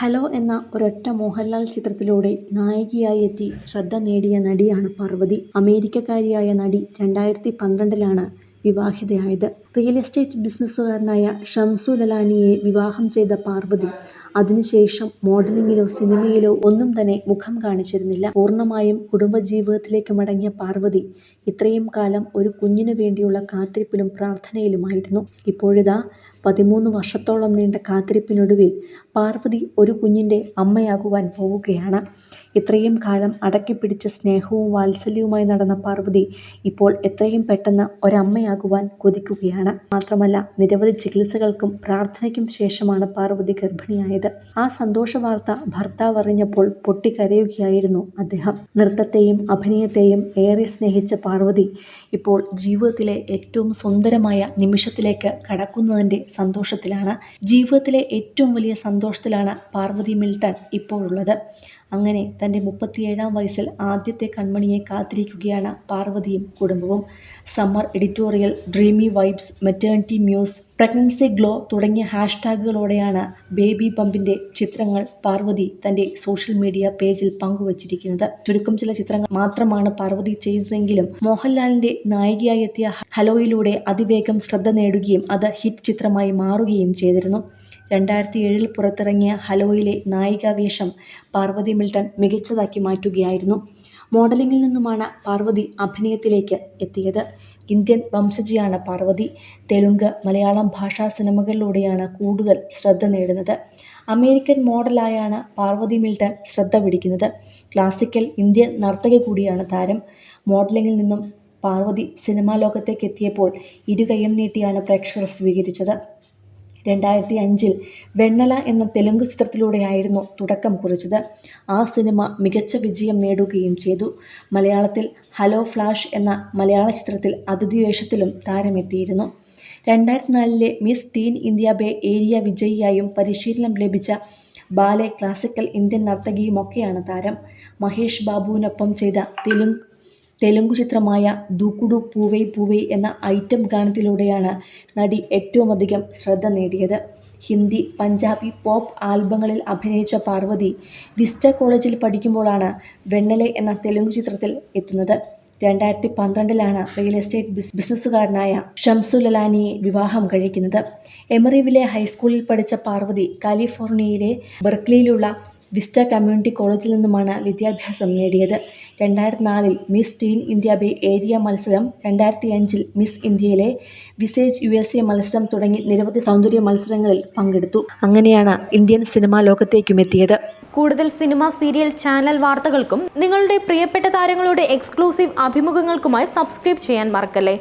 Hello എന്ന ഒരൊറ്റ മോഹൻലാൽ ചിത്രത്തിലൂടെ നായികയായി എത്തി ശ്രദ്ധ നേടിയ നടിയാണ് പാർവതി. അമേരിക്കക്കാരിയായ നടി രണ്ടായിരത്തി പന്ത്രണ്ടിലാണ് വിവാഹിതയായത്. റിയൽ എസ്റ്റേറ്റ് ബിസിനസ്സുകാരനായ ഷംസു ലലാനിയെ വിവാഹം ചെയ്ത പാർവതി അതിനുശേഷം മോഡലിംഗിലോ സിനിമയിലോ ഒന്നും തന്നെ മുഖം കാണിച്ചിരുന്നില്ല. പൂർണമായും കുടുംബജീവിതത്തിലേക്ക് മടങ്ങിയ പാർവതി ഇത്രയും കാലം ഒരു കുഞ്ഞിനു വേണ്ടിയുള്ള കാത്തിരിപ്പിലും പ്രാർത്ഥനയിലുമായിരുന്നു. ഇപ്പോഴിതാ പതിമൂന്ന് വർഷത്തോളം നീണ്ട കാത്തിരിപ്പിനൊടുവിൽ പാർവതി ഒരു കുഞ്ഞിന്റെ അമ്മയാകുവാൻ പോവുകയാണ്. ഇത്രയും കാലം അടക്കിപ്പിടിച്ച് സ്നേഹവും വാത്സല്യവുമായി നടന്ന പാർവതി ഇപ്പോൾ എത്രയും പെട്ടെന്ന് ഒരമ്മയാകുവാൻ കൊതിക്കുകയാണ്. മാത്രമല്ല നിരവധി ചികിത്സകൾക്കും പ്രാർത്ഥനയ്ക്കും ശേഷമാണ് പാർവതി ഗർഭിണിയായത്. ആ സന്തോഷ വാർത്ത ഭർത്താവ് അറിഞ്ഞപ്പോൾ പൊട്ടിക്കരയുകയായിരുന്നു അദ്ദേഹം. നൃത്തത്തെയും അഭിനയത്തെയും ഏറെ സ്നേഹിച്ച പാർവതി ഇപ്പോൾ ജീവിതത്തിലെ ഏറ്റവും സുന്ദരമായ നിമിഷത്തിലേക്ക് കടക്കുന്നതിന്റെ സന്തോഷത്തിലാണ്. ജീവിതത്തിലെ ഏറ്റവും വലിയ സന്തോഷത്തിലാണ് പാർവതി മിൽട്ടൺ ഇപ്പോഴുള്ളത്. അങ്ങനെ തന്റെ മുപ്പത്തിയേഴാം വയസ്സിൽ ആദ്യത്തെ കൺമണിയെ കാത്തിരിക്കുകയാണ് പാർവതിയും കുടുംബവും. Summer editorial, dreamy vibes, maternity muse, pregnancy glow തുടങ്ങിയ ഹാഷ്ടാഗുകളോടെയാണ് ബേബി പമ്പിന്റെ ചിത്രങ്ങൾ പാർവതി തന്റെ സോഷ്യൽ മീഡിയ പേജിൽ പങ്കുവച്ചിരിക്കുന്നത്. ചുരുക്കം ചില ചിത്രങ്ങൾ മാത്രമാണ് പാർവതി ചെയ്തതെങ്കിലും മോഹൻലാലിന്റെ നായികയായി എത്തിയ ഹലോയിലൂടെ അതിവേഗം ശ്രദ്ധ നേടുകയും അത് ഹിറ്റ് ചിത്രമായി മാറുകയും ചെയ്തിരുന്നു. രണ്ടായിരത്തി ഏഴിൽ പുറത്തിറങ്ങിയ ഹലോയിലെ നായികാവേഷം പാർവതി മിൽട്ടൺ മികച്ചതാക്കി മാറ്റുകയായിരുന്നു. മോഡലിംഗിൽ നിന്നുമാണ് പാർവതി അഭിനയത്തിലേക്ക് എത്തിയത്. ഇന്ത്യൻ വംശജിയാണ് പാർവതി. തെലുങ്ക്, മലയാളം ഭാഷാ സിനിമകളിലൂടെയാണ് കൂടുതൽ ശ്രദ്ധ നേടുന്നത്. അമേരിക്കൻ മോഡലായാണ് പാർവതി മിൽട്ടൺ ശ്രദ്ധ പിടിക്കുന്നത്. ക്ലാസിക്കൽ ഇന്ത്യൻ നർത്തകി കൂടിയാണ് താരം. മോഡലിംഗിൽ നിന്നും പാർവതി സിനിമാ ലോകത്തേക്ക് എത്തിയപ്പോൾ ഇരുകൈയും നീട്ടിയാണ് പ്രേക്ഷകർ സ്വീകരിച്ചത്. രണ്ടായിരത്തിയഞ്ചിൽ വെണ്ണല എന്ന തെലുങ്ക് ചിത്രത്തിലൂടെയായിരുന്നു തുടക്കം കുറിച്ചത്. ആ സിനിമ മികച്ച വിജയം നേടുകയും ചെയ്തു. മലയാളത്തിൽ ഹലോ ഫ്ലാഷ് എന്ന മലയാള ചിത്രത്തിൽ അതിഥി വേഷത്തിലും താരമെത്തിയിരുന്നു. രണ്ടായിരത്തിനാലിലെ Miss Teen India Bay Area വിജയിയായും പരിശീലനം ലഭിച്ച ബാലെ ക്ലാസിക്കൽ ഇന്ത്യൻ നർത്തകിയുമൊക്കെയാണ് താരം. മഹേഷ് ബാബുവിനൊപ്പം ചെയ്ത തെലുങ്കു ചിത്രമായ ദൂക്കുടു പൂവൈ പൂവൈ എന്ന ഐറ്റം ഗാനത്തിലൂടെയാണ് നടി ഏറ്റവുമധികം ശ്രദ്ധ നേടിയത്. ഹിന്ദി, പഞ്ചാബി, പോപ്പ് ആൽബങ്ങളിൽ അഭിനയിച്ച പാർവതി വിസ്റ്റ കോളേജിൽ പഠിക്കുമ്പോഴാണ് വെണ്ണലെ എന്ന തെലുങ്ക് ചിത്രത്തിൽ എത്തുന്നത്. രണ്ടായിരത്തി പന്ത്രണ്ടിലാണ് റിയൽ എസ്റ്റേറ്റ് ബിസിനസ്സുകാരനായ ഷംസു ലലാനിയെ വിവാഹം കഴിക്കുന്നത്. എമറിവിലെ ഹൈസ്കൂളിൽ പഠിച്ച പാർവതി കാലിഫോർണിയയിലെ ബെർക്ലിയിലുള്ള വിസ്റ്റ കമ്മ്യൂണിറ്റി കോളേജിൽ നിന്നുമാണ് വിദ്യാഭ്യാസം നേടിയത്. രണ്ടായിരത്തി നാലിൽ Miss Teen India Bay Area മത്സരം, രണ്ടായിരത്തി അഞ്ചിൽ മിസ് ഇന്ത്യയിലെ വിസേജ് യു എസ് എ മത്സരം തുടങ്ങി നിരവധി സൗന്ദര്യ മത്സരങ്ങളിൽ പങ്കെടുത്തു. അങ്ങനെയാണ് ഇന്ത്യൻ സിനിമാ ലോകത്തേക്കും എത്തിയത് കൂടുതൽ സിനിമ, സീരിയൽ, ചാനൽ വാർത്തകൾക്കും നിങ്ങളുടെ പ്രിയപ്പെട്ട താരങ്ങളുടെ എക്സ്ക്ലൂസീവ് അഭിമുഖങ്ങൾക്കുമായി സബ്സ്ക്രൈബ് ചെയ്യാൻ മറക്കല്ലേ